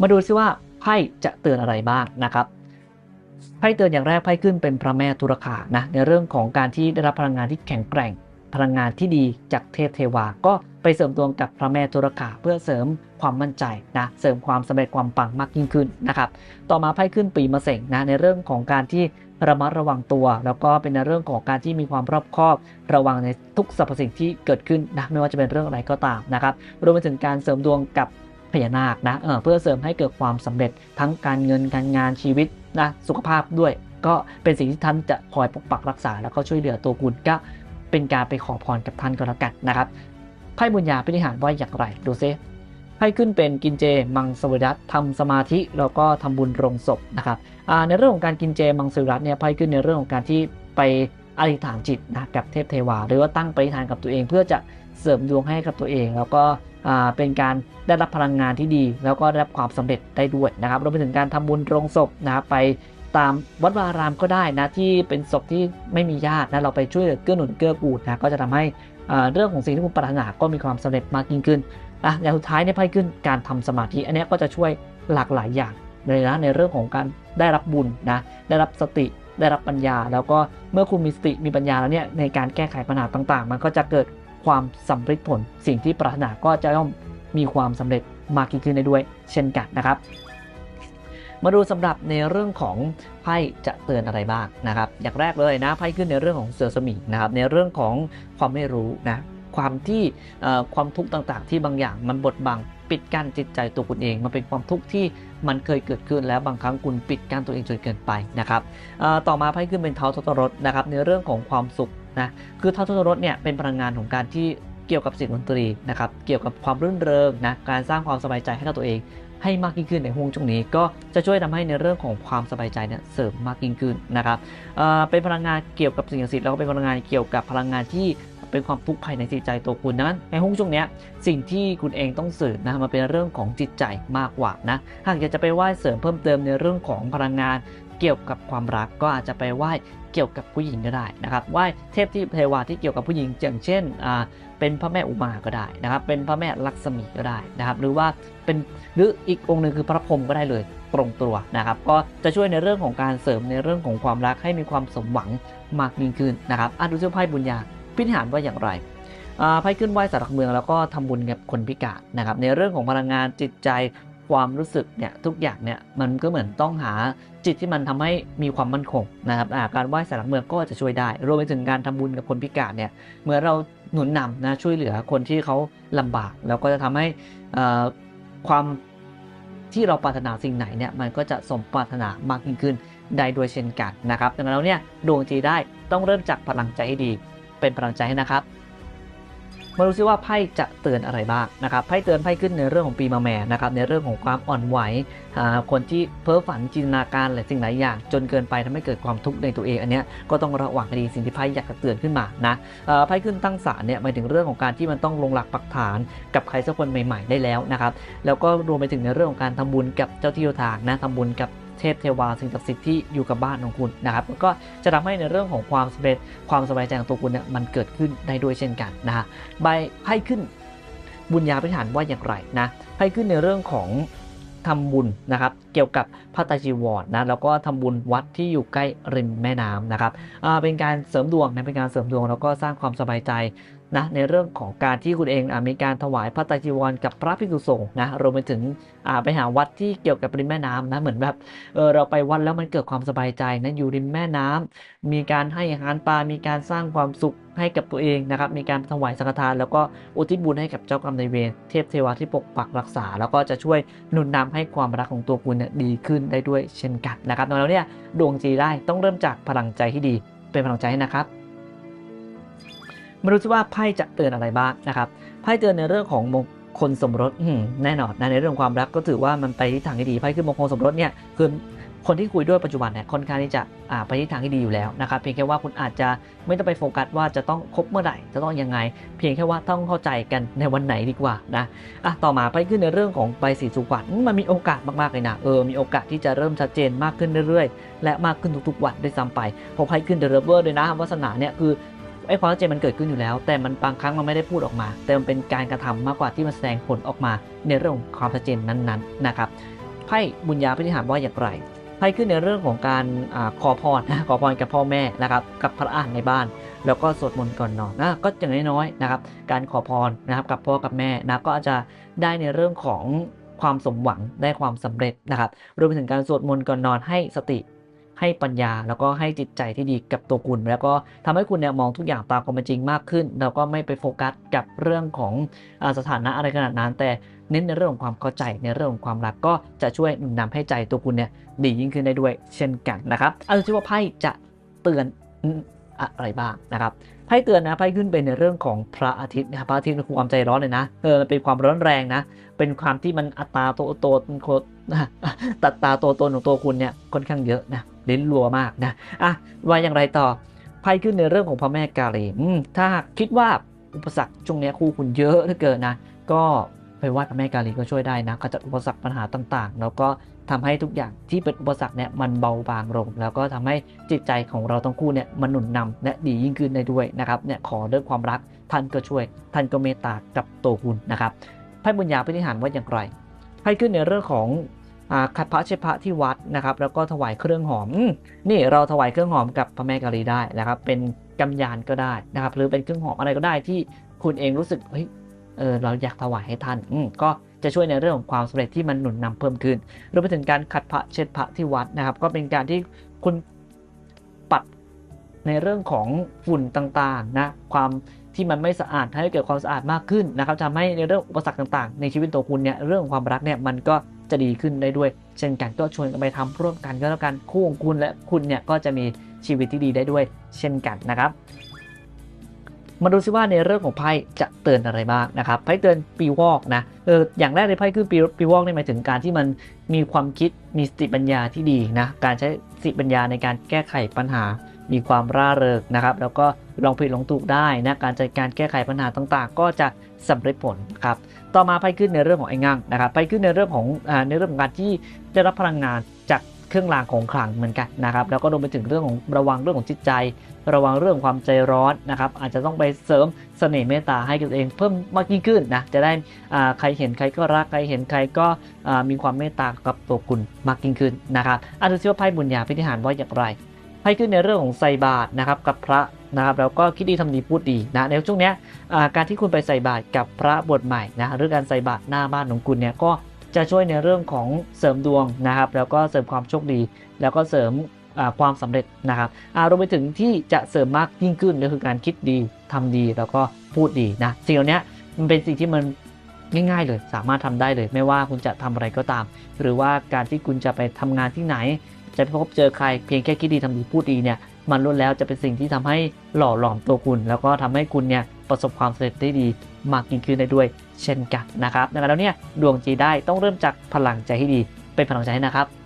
มาดูซิว่าไพ่จะเตือนอะไรบ้างนะครับไพ่เตือนอย่างแรกไพ่ขึ้นเป็นพระแม่ตุรคานะในเรื่องของการที่ได้รับพลังงานที่แข็งแกร่ง พลังงานที่ดีจากเทพเทวา ก็ไปเสริมดวงกับพระแม่ตุรคาเพื่อเสริมความมั่นใจนะเสริมความสำเร็จความปังมากยิ่งขึ้นนะครับต่อมาไพ่ขึ้นปีมะเสงนะในเรื่องของการที่ระมัดระวังตัว แล้วก็เป็นในเรื่องของการที่มีความรอบคอบ ระวังในทุกสรรพสิ่งที่เกิดขึ้นนะไม่ว่าจะเป็นเรื่องอะไรก็ตามนะครับรวมไปถึงการเสริมดวงกับ พญานาคนะเออเพื่อเสริมให้เกิดความสำเร็จทั้งการเงินการงานชีวิตนะสุขภาพด้วย ก็เป็นสิ่งที่ท่านจะคอยปกปักรักษา แล้วก็ช่วยเหลือตัวคุณก็เป็นการไปขอพรกับท่านก็แล้วกันนะครับไพ่บุญญาพิธิหารว่าอย่างไรดูซิให้ขึ้นเป็นกินเจมังสวิรัตทำสมาธิแล้วก็ทำบุญโรงศพนะครับในเรื่องของการกินเจมังสวิรัตเนี่ยไพ่ขึ้นในเรื่องของการที่ไปอธิษฐานจิตนะกับเทพเทวา หรือว่าตั้งปฏิฐานกับตัวเองเพื่อจะเสริมดวงให้กับตัวเอง แล้วก็ เป็นการได้รับพลังงานที่ดี แล้วก็ได้รับความสำเร็จได้ด้วยนะครับรวมไปถึงการทำบุญโรงศพนะครับไปตามวัดวาอารามก็ได้นะที่เป็นศพที่ไม่มีญาตินะเราไปช่วยเกื้อหนุนเกื้อกูลนะก็จะทำให้เรื่องของสิ่งที่คุณปรารถนาก็มีความสำเร็จมากยิ่งขึ้นอะอย่างสุดท้ายเนี่ยไพ่ขึ้นการทำสมาธิอันนี้ก็จะช่วยหลากหลายอย่างเลยนะในเรื่องของการได้รับบุญนะได้รับสติได้รับปัญญา แล้วก็เมื่อคุณมีสติมีปัญญาแล้วเนี่ยในการแก้ไขปัญหาต่างๆ มันก็จะเกิด ความสำเร็จผล สิ่งที่ปรารถนาก็จะย่อมมีความสำเร็จมากยิ่งขึ้นได้ด้วย เช่นกันนะครับ มาดูสำหรับในเรื่องของไพ่จะเตือนอะไรบ้างนะครับ อย่างแรกเลยนะไพ่ขึ้นในเรื่องของเสือสมิงนะครับ ในเรื่องของความไม่รู้นะความที่ความทุกข์ต่างๆ ที่บางอย่างมันบดบังปิดกั้นจิตใจตัวคุณเอง มันเป็นความทุกข์ที่มันเคยเกิดขึ้นแล้วบางครั้งคุณปิดกั้นตัวเองจนเกินไปนะครับต่อมาไพ่ขึ้นเป็นเท้าทศรถนะครับในเรื่องของความสุข นะคือเท้าทศรถเนี่ยเป็นพลังงานของการที่เกี่ยวกับเสียงดนตรีนะครับเกี่ยวกับความรื่นเริงนะการสร้างความสบายใจให้กับตัวเอง ให้มากยิ่งขึ้นในห่วงช่วงนี้ ก็จะช่วยทำให้ในเรื่องของความสบายใจเนี่ยเสริมมากยิ่งขึ้นนะครับเเป็นพลังงานเกี่ยวกับสิ่งศักดิ์สิทธิ์แล้วก็เป็นพลังงานเกี่ยวกับพลังงานที่เป็นความทุกข์ภายในจิตใจตัวคุณนั้น ในห่วงช่วงนี้สิ่งที่คุณเองต้องสื่อนะมันเป็นเรื่องของจิตใจมากกว่านะหากอยากจะไปไหว้เสริมเพิ่มเติมในเรื่องของพลังงาน เกี่ยวกับความรักก็อาจจะไปไหว้เกี่ยวกับผู้หญิงก็ได้นะครับไหว้เทพที่เทวาที่เกี่ยวกับผู้หญิงอย่างเช่นอ่าเป็นพระแม่อุมาก็ได้นะครับ เป็นพระแม่ลักษมีก็ได้นะครับ หรือว่าเป็นหรืออีกองค์หนึ่งคือพระพรหมก็ได้เลยตรงตัวนะครับ ก็จะช่วยในเรื่องของการเสริมในเรื่องของความรักให้มีความสมหวังมากยิ่งขึ้นนะครับอะดูเสื้อไพ่บุญญาพิธีหารว่าอย่างไรไพ่ขึ้นไหว้สารหลักเมืองแล้วก็ทำบุญกับคนพิการนะครับในเรื่องของพลังงานจิตใจ ความรู้สึกเนี่ยทุกอย่างเนี่ยมันก็เหมือนต้องหาจิตที่มันทำให้มีความมั่นคงนะครับาการไหว้สารหลักเมืองก็จะช่วยได้ รวมไปถึงการทำบุญกับคนพิการเนี่ยเมื่อเราหนุนนำนะช่วยเหลือคนที่เขาลำบาก แล้วก็จะทำให้อ่อความที่เราปรารถนาสิ่งไหนเนี่ยมันก็จะสมปรารถนามากยิ่งขึ้นได้ด้วยเช่นกันนะครับดังนั้นเนี่ยดวงจีได้ต้องเริ่มจากพลังใจให้ดี เป็นพลังใจให้นะครับ มาดูซิว่าไพ่จะเตือนอะไรบ้างนะครับไพ่เตือนไพ่ขึ้นในเรื่องของปีมาแม่นะครับในเรื่องของความอ่อนไหวอ่าคนที่เพ้อฝันจินตนาการหลายสิ่งหลายอย่าง จนเกินไปทำให้เกิดความทุกข์ในตัวเองอันเนี้ยก็ต้องระวังดีสิ่งที่ไพ่อยากจะเตือนขึ้นมานะไพ่ขึ้นตั้งศาลเนี่ยหมายถึงเรื่องของการที่มันต้องลงหลักปักฐานกับใครสักคนใหม่ ๆ ได้แล้วนะครับแล้วก็รวมไปถึงในเรื่องของการทำบุญกับเจ้าที่เจ้าทางนะทำบุญกับ เทพเทวาสิ่งศักดิ์สิทธิ์ที่อยู่กับบ้านของคุณนะครับก็จะทำให้ในเรื่องของความสำเร็จความสบายใจของตัวคุณเนี่ยมันเกิดขึ้นได้ด้วยเช่นกันนะฮะใบไพ่ขึ้นบุญญาพิฐานว่าอย่างไรนะไพ่ขึ้นในเรื่องของทำบุญนะครับ เกี่ยวกับพระตรจีวรนะแล้วก็ทำบุญวัดที่อยู่ใกล้ริมแม่น้ำนะครับเป็นการเสริมดวงนะเป็นการเสริมดวงแล้วก็สร้างความสบายใจ นะในเรื่องของการที่คุณเองอมีการถวายพระตรจีวรกับพระภิกษุสงฆ์นะรวมไปถึงไปหาวัดที่เกี่ยวกับริมแม่น้ำนะเหมือนแบบเออเราไปวัดแล้วมันเกิดความสบายใจนะอยู่ริมแม่น้ำมีการให้อาหารปลา มีการสร้างความสุขให้กับตัวเองนะครับมีการถวายสังฆทาน แล้วก็อุทิศบุญให้กับเจ้ากรรมนายเวรเทพเทวาที่ปกปักรักษา แล้วก็จะช่วยหนุนนำให้ความรักของตัวคุณเนี่ยดีขึ้นได้ด้วยเช่นกันนะครับดังนั้นแล้วเนี่ยดวงจีได้ต้องเริ่มจากพลังใจที่ดี เป็นพลังใจให้นะครับ มาดูซิว่าไพ่จะเตือนอะไรบ้างนะครับไพ่เตือนในเรื่องของมงคลสมรสแน่นอนนะในเรื่องความรักก็ถือว่ามันไปที่ทางที่ดีไพ่คือมงคลสมรสเนี่ยคือคนที่คุยด้วยปัจจุบันเนี่ยค่อนข้างที่จะไปที่ทางที่ดีอยู่แล้วนะครับเพียงแค่ว่าคุณอาจจะไม่ต้องไปโฟกัสว่าจะต้องคบเมื่อไหร่จะต้องยังไง เพียงแค่ว่าต้องเข้าใจกันในวันไหนดีกว่านะอะต่อมาไปขึ้นในเรื่องของใบสีสุขวัญอืมมันมีโอกาสมากๆเลยนะเออมีโอกาสที่จะเริ่มชัดเจนมากขึ้นเรื่อยๆ และมากขึ้นทุกๆวันด้วยซ้ำไปพอไพ่ขึ้นเดอะเรเวอร์ด้วยนะวาสนาเนี่ยคือ ไอ้ความชัดเจนมันเกิดขึ้นอยู่แล้ว แต่มันบางครั้งมันไม่ได้พูดออกมา แต่มันเป็นการกระทำมากกว่าที่มันแสดงผลออกมาในเรื่องของความชัดเจนนั้นๆนะครับไพ่บุญญาพิธิหารว่าอย่างไรไพ่ขึ้นในเรื่องของการอขอพรนะขอพรกับพ่อแม่นะครับกับพระอ่านในบ้าน แล้วก็สวดมนต์ก่อนนอนนะก็อย่างน้อยๆนะครับ การขอพรนะครับกับพ่อกับแม่นะก็อาจจะได้ในเรื่องของความสมหวังได้ความสำเร็จนะครับรวมไปถึงการสวดมนต์ก่อนนอนให้สติ ให้ปัญญา แล้วก็ให้จิตใจที่ดีกับตัวคุณ แล้วก็ทำให้คุณเนี่ยมองทุกอย่างตามความเป็นจริงมากขึ้น แล้วก็ไม่ไปโฟกัสกับเรื่องของอสถานะอะไรขนาดนั้น แต่เน้นในเรื่องของความเข้าใจในเรื่องของความรักก็จะช่วยหนุนนำให้ใจตัวคุณเนี่ยดียิ่งขึ้นได้ด้วยเช่นกันนะครับเอาดูซิว่าไพ่จะเตือนอะไรบ้างนะครับไพ่เตือนนะไพ่ขึ้นเป็นในเรื่องของพระอาทิตย์นะพระอาทิตย์คือความใจร้อนเลยนะเออมันเป็นความร้อนแรงนะ เป็นความที่มันอัตราโตโตโคตัดตาโตตนของตัวคุณเนี่ยค่อนข้างเยอะนะ ลิ้นรัวมากนะอะว่าอย่างไรต่อไพ่ขึ้นในเรื่องของพระแม่กาลีอืมถ้าคิดว่าอุปสรรคช่วงนี้คู่คุณเยอะเหลือเกินนะ ก็ไปไหว้พระแม่กาลีก็ช่วยได้นะขจัดอุปสรรคปัญหาต่างๆ แล้วก็ทำให้ทุกอย่างที่เป็นอุปสรรคเนี่ยมันเบาบางลง แล้วก็ทำให้จิตใจของเราทั้งคู่เนี่ยมันหนุนนำและดียิ่งขึ้นได้ด้วยนะครับเนี่ยขอเรื่องความรักท่านก็ช่วย ท่านก็เมตตากับตัวคุณนะครับไพ่บุญญาพิธิหารว่าอย่างไรไพ่ขึ้นในเรื่องของ ขัดพระเชพระที่วัดนะครับ แล้วก็ถวายเครื่องหอมนี่เราถวายเครื่องหอมกับพระแม่กาลีได้นะครับ เป็นกำยานก็ได้นะครับ หรือเป็นเครื่องหอมอะไรก็ได้ที่คุณเองรู้สึกเฮ้ยเออเราอยากถวายให้ท่านอืก็จะช่วยในเรื่องของความสำเร็จที่มันหนุนนำเพิ่มขึ้นรวมไปถึงการขัดพระเช็ดพระที่วัดนะครับ ก็เป็นการที่คุณปัดในเรื่องของฝุ่นต่างๆนะความ ที่มันไม่สะอาดให้เกิดความสะอาดมากขึ้นนะครับทำให้ในเรื่องอุปสรรคต่างๆ ในชีวิตตัวคุณเนี่ยเรื่องของความรักเนี่ยมันก็จะดีขึ้นได้ด้วย เช่นกันก็ชวนกันไปทำร่วมกันก็แล้วกันคู่ของคุณและคุณเนี่ยก็จะมีชีวิตที่ดีได้ด้วย เช่นกันนะครับ มาดูซิว่าในเรื่องของไพ่จะเตือนอะไรบ้างนะครับไพ่เตือนปีวอกนะเอออย่างแรกเลยไพ่คือปีปีวอกนี่หมายถึงการที่มันมีความคิดมีสติปัญญาที่ดีนะการใช้สติปัญญาในการแก้ไขปัญหา มีความร่าเริงนะครับ แล้วก็ลองผิดลองถูกได้นะการจัดการแก้ไขปัญหาต่างๆ ก็จะสำเร็จผลครับต่อมาไพ่ขึ้นในเรื่องของไอ้งั่งนะครับไพ่ขึ้นในเรื่องของในเรื่องของการที่ได้รับพลังงานจากเครื่องรางของขลังเหมือนกันนะครับแล้วก็รวมไปถึงเรื่องของระวังเรื่องของจิตใจ ระวังเรื่องความใจร้อนนะครับอาจจะต้องไปเสริมเสน่ห์เมตตาให้กับตัวเองเพิ่มมากยิ่งขึ้นนะจะได้ใครเห็นใครก็รักใครเห็นใครก็มีความเมตตากับตัวคุณมากยิ่งขึ้นนะครับอะดูซิว่าไพ่บุญญาพิธิหารว่าอย่างไร ให้ขึ้นในเรื่องของใส่บาตรนะครับกับพระนะครับแล้วก็คิดดีทำดีพูดดีนะในช่วงเนี้ยการที่คุณไปใส่บาตรกับพระบทใหม่นะหรือการใส่บาตรหน้าบ้านของคุณเนี่ยก็จะช่วยในเรื่องของเสริมดวงนะครับ แล้วก็เสริมความโชคดี แล้วก็เสริมความสำเร็จนะครับรวมไปถึงที่จะเสริมมากยิ่งขึ้นก็คือการคิดดีทำดีแล้วก็พูดดีนะสิ่งเหล่านี้มันเป็นสิ่งที่มัน ง่าย ๆ เลย สามารถทำได้เลย ไม่ว่าคุณจะทำอะไรก็ตาม หรือว่าการที่คุณจะไปทำงานที่ไหน จะไปพบเจอใครเพียงแค่คิดดีทำดีพูดดีเนี่ยมันล้วนแล้วจะเป็นสิ่งที่ทำให้หล่อหลอมตัวคุณ แล้วก็ทำให้คุณเนี่ยประสบความสำเร็จได้ดีมากยิ่งขึ้นได้ด้วย เช่นกันนะครับดังนั้นแล้วเนี่ยดวงจีได้ต้องเริ่มจากพลังใจให้ดี เป็นพลังใจให้นะครับ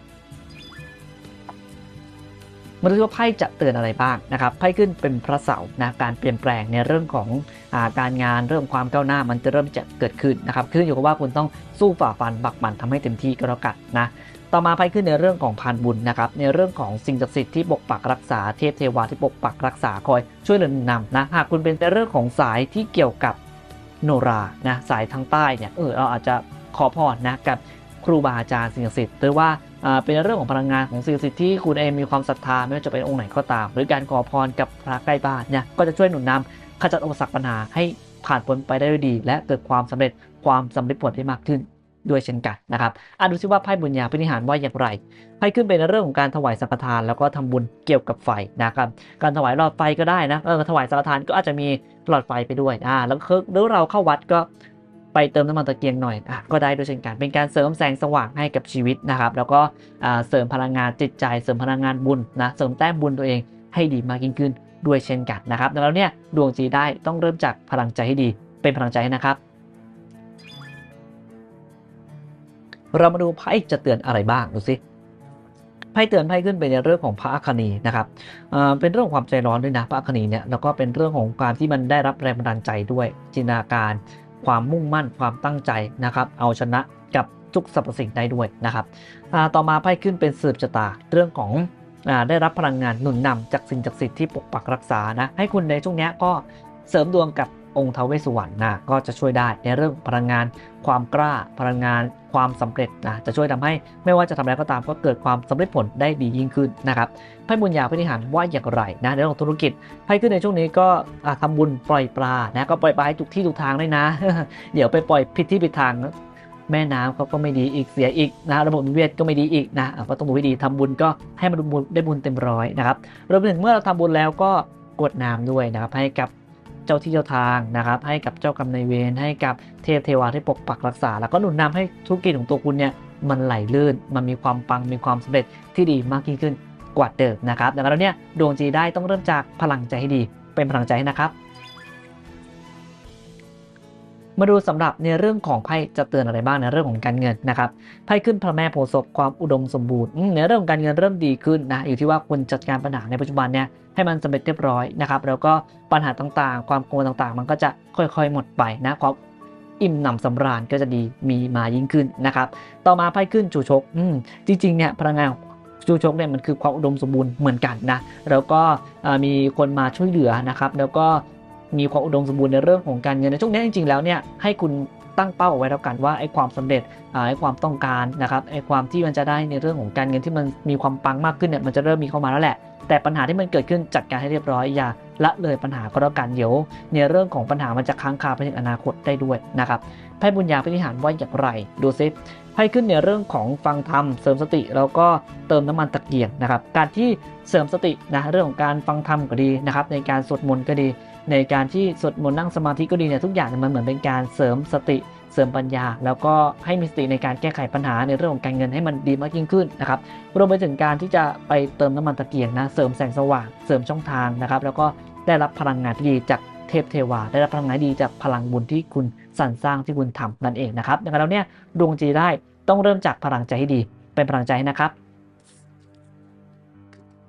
มาดูว่าไพ่จะเตือนอะไรบ้างนะครับไพ่ขึ้นเป็นพระเสาร์นะการเปลี่ยนแปลงในเรื่องของอาการงานเรื่องความก้าวหน้ามันจะเริ่มจะเกิดขึ้นนะครับขึ้นอยู่กับว่าคุณต้องสู้ฝ่าฟันบักบันทำให้เต็มที่ก็แล้วกันนะต่อมาไพ่ขึ้นในเรื่องของพานบุญนะครับในเรื่องของสิ่งศักดิ์สิทธิ์ที่ปกปักรักษาเทพเทวาที่ปกปักรักษาคอยช่วยเหลือนำนะหากคุณเป็นในเรื่องของสายที่เกี่ยวกับโนรานะสายทางใต้เนี่ยเออเราอาจจะขอพรนะกับครูบาอาจารย์สิ่งศักดิ์สิทธิ์หรือว่า เป็นเรื่องของพลังงานของสิ่งศักดิ์สิทธิ์ที่คุณเองมีความศรัทธาไม่ว่าจะเป็นองค์ไหนก็ตาม หรือการขอพรกับพระใกล้บ้านเนี่ยก็จะช่วยหนุนนำขจัดอุปสรรคปัญหาให้ผ่านพ้นไปได้ด้วยดี และเกิดความสำเร็จความสำเร็จผลได้มากขึ้นด้วยเช่นกันนะครับอะดูซิว่าไพ่บุญญาพินิหารว่าอย่างไร ไพ่ขึ้นเป็นเรื่องของการถวายสังฆทานแล้วก็ทำบุญเกี่ยวกับไฟนะครับ การถวายหลอดไฟก็ได้นะ เออ ถวายสังฆทานก็อาจจะมีหลอดไฟไปด้วย อ่า แล้วคือหรือเราเข้าวัดก็ ไปเติมน้ำมันตะเกียงหน่อยอก็ได้ด้วยเช่นกัน เป็นการเสริมแสงสว่างให้กับชีวิตนะครับ แล้วก็เสริมพลังงานจิตใจ เสริมพลังงานบุญนะ เสริมแต้มบุญตัวเองให้ดีมากยิ่งขึ้นด้วยเช่นกันนะครับ ดังนั้นเนี่ยดวงจีได้ต้องเริ่มจากพลังใจให้ดี เป็นพลังใจให้นะครับ เรามาดูไพ่จะเตือนอะไรบ้างดูสิไพ่เตือนไพ่ขึ้นไปในเรื่องของพระอัคนีนะครับเป็นเรื่องความใจร้อนด้วยนะพระอัคนีเนี่ย แล้วก็เป็นเรื่องของการที่มันได้รับแรงบันดาลใจด้วยจินตนาการ ความมุ่งมั่นความตั้งใจนะครับ เอาชนะกับทุกสรรพสิ่งได้ด้วยนะครับต่อมาไพ่ขึ้นเป็นสืบชะตาเรื่องของได้รับพลังงานหนุนนำจากสิ่งศักดิ์สิทธิ์ที่ปกปักรักษานะให้คุณในช่วงนี้ก็เสริมดวงกับ องค์ทาวเวสุวรรณนะก็จะช่วยได้ในเรื่องพลังงาน ความกล้าพลังงาน ความสำเร็จนะจะช่วยทำให้ไม่ว่าจะทำอะไรก็ตามก็เกิดความสำเร็จผลได้ดียิ่งขึ้นนะครับไพ่บุญญาพินิหารว่าอย่างไรนะในเรื่องธุรกิจไพ่ขึ้นในช่วงนี้ก็อะทำบุญปล่อยปลานะก็ปล่อยปลาให้ทุกที่ทุกทางเลยนะ เดี๋ยวไปปล่อยผิดที่ผิดทางแม่น้ำเขาก็ไม่ดีอีกเสียอีกนะระบบนิเวศก็ไม่ดีอีกนะก็ต้องดูให้ดีทำบุญก็ให้มันบุญได้บุญเต็มร้อยนะครับรวมถึงเมื่อเราทำบุญแล้วก็กดน้ำด้วยนะครับให้กับ เจ้าที่เจ้าทางนะครับ ให้กับเจ้ากรรมนายเวรให้กับเทพเทวาที่ปกปักรักษา แล้วก็หนุนนำให้ธุรกิจของตัวคุณเนี่ยมันไหลลื่น มันมีความปังมีความสำเร็จที่ดีมากยิ่งขึ้นกว่าเดิมนะครับดังนั้นแล้วเนี่ยดวงจีได้ต้องเริ่มจากพลังใจให้ดี เป็นพลังใจนะครับ มาดูสำหรับในเรื่องของไพ่จะเตือนอะไรบ้างในเรื่องของการเงินนะครับไพ่ขึ้นพระแม่โพธิ์ศพความอุดมสมบูรณ์ในเรื่องของการเงินเริ่มดีขึ้นนะอยู่ที่ว่าคุณจัดการปัญหาในปัจจุบันเนี่ยให้มันสำเร็จเรียบร้อยนะครับแล้วก็ปัญหาต่างๆ ความกังวลต่างๆ มันก็จะค่อยๆ หมดไปนะความอิ่มหนำสำราญก็จะดีมีมายิ่งขึ้นนะครับต่อมาไพ่ขึ้นจูชกอืมจริงๆเนี่ยพลังงานจูชกเนี่ยมันคือความอุดมสมบูรณ์เหมือนกันนะแล้วก็มีคนมาช่วยเหลือนะครับแล้วก็ มีความอุดมสมบูรณ์ในเรื่องของการเงินในช่วงนี้จริงๆแล้วเนี่ยให้คุณตั้งเป้าเอาไว้แล้วกันว่าไอ้ความสำเร็จไอ้ความต้องการนะครับไอ้ความที่มันจะได้ในเรื่องของการเงินที่มันมีความปังมากขึ้นเนี่ยมันจะเริ่มมีเข้ามาแล้วแหละ แต่ปัญหาที่มันเกิดขึ้นจัดการให้เรียบร้อยอย่าละเลยปัญหาก็แล้วกันเดี๋ยวในเรื่องของปัญหามันจะค้างคาไปถึงอนาคตได้ด้วยนะครับไพ่บุญญาพิธิหารว่าอย่างไรดูซิไพ่ขึ้นในเรื่องของฟังธรรมเสริมสติ แล้วก็เติมน้ำมันตะเกียงนะครับการที่เสริมสตินะเรื่องของการฟังธรรมก็ดีนะครับในการสวดมนต์ก็ดี ในการที่สวดมนต์นั่งสมาธิก็ดีเนี่ยทุกอย่างมันเหมือนเป็นการเสริมสติเสริมปัญญา แล้วก็ให้มีสติในการแก้ไขปัญหาในเรื่องของการเงินให้มันดีมากยิ่งขึ้นนะครับรวมไปถึงการที่จะไปเติมน้ำมันตะเกียงนะเสริมแสงสว่างเสริมช่องทางนะครับ แล้วก็ได้รับพลังงานที่ดีจากเทพเทวา ได้รับพลังงานดีจากพลังบุญที่คุณสรรสร้างที่คุณทำนั่นเองนะครับดังนั้นแล้วเนี่ยดวงจีได้ต้องเริ่มจากพลังใจให้ดี เป็นพลังใจนะครับ